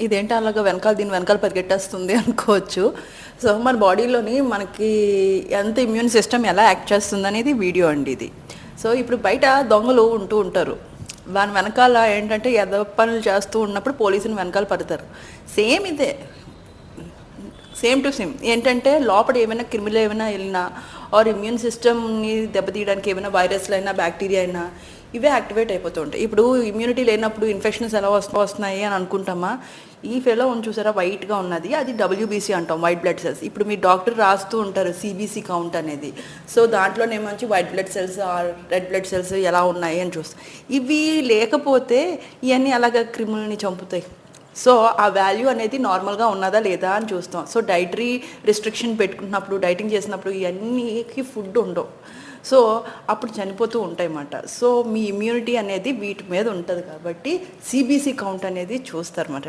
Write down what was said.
ఇదేంటి అలాగా వెనకాల దీని వెనకాల పరిగెట్టేస్తుంది అనుకోవచ్చు. సో మన బాడీలోని మనకి ఎంత ఇమ్యూన్ సిస్టమ్ ఎలా యాక్ట్ చేస్తుంది అనేది వీడియో అండి ఇది. సో ఇప్పుడు బయట దొంగలు ఉంటూ ఉంటారు. దాని వెనకాల ఏంటంటే ఎద పనులు చేస్తూ ఉన్నప్పుడు పోలీసుని వెనకాల పడతారు. సేమ్ ఇదే. Same to same. ఏంటంటే లోపల ఏమైనా క్రిమిలు ఏమైనా వెళ్ళినా ఆర్ ఇమ్యూన్ సిస్టమ్ని దెబ్బతీయడానికి ఏమైనా వైరస్లు అయినా బ్యాక్టీరియా అయినా ఇవే యాక్టివేట్ అయిపోతూ ఉంటాయి. ఇప్పుడు ఇమ్యూనిటీ లేనప్పుడు ఇన్ఫెక్షన్స్ ఎలా వస్తు వస్తున్నాయి అని అనుకుంటామా? ఈ ఫెలో ఉంది చూసారా? వైట్గా ఉన్నది. అది డబ్ల్యూబీసీ అంటాం వైట్ బ్లడ్ సెల్స్ ఇప్పుడు మీ డాక్టర్ రాస్తూ ఉంటారు సిబీసీ కౌంట్ అనేది. So దాంట్లోనేమొచ్చి white blood cells or red blood cells ఎలా ఉన్నాయి అని చూస్తాం. ఇవి లేకపోతే ఇవన్నీ అలాగ క్రిములని చంపుతాయి? సో ఆ వాల్యూ అనేది నార్మల్గా ఉన్నదా లేదా అని చూస్తాం. సో డైటరీ రిస్ట్రిక్షన్ పెట్టుకున్నప్పుడు డైటింగ్ చేసినప్పుడు ఇవన్నీకి ఫుడ్ ఉండవు. సో అప్పుడు చనిపోతూ ఉంటాయి అన్నమాట సో మీ ఇమ్యూనిటీ అనేది వీటి మీద ఉంటుంది కాబట్టి సిబీసీ కౌంట్ అనేది చూస్తారన్నమాట.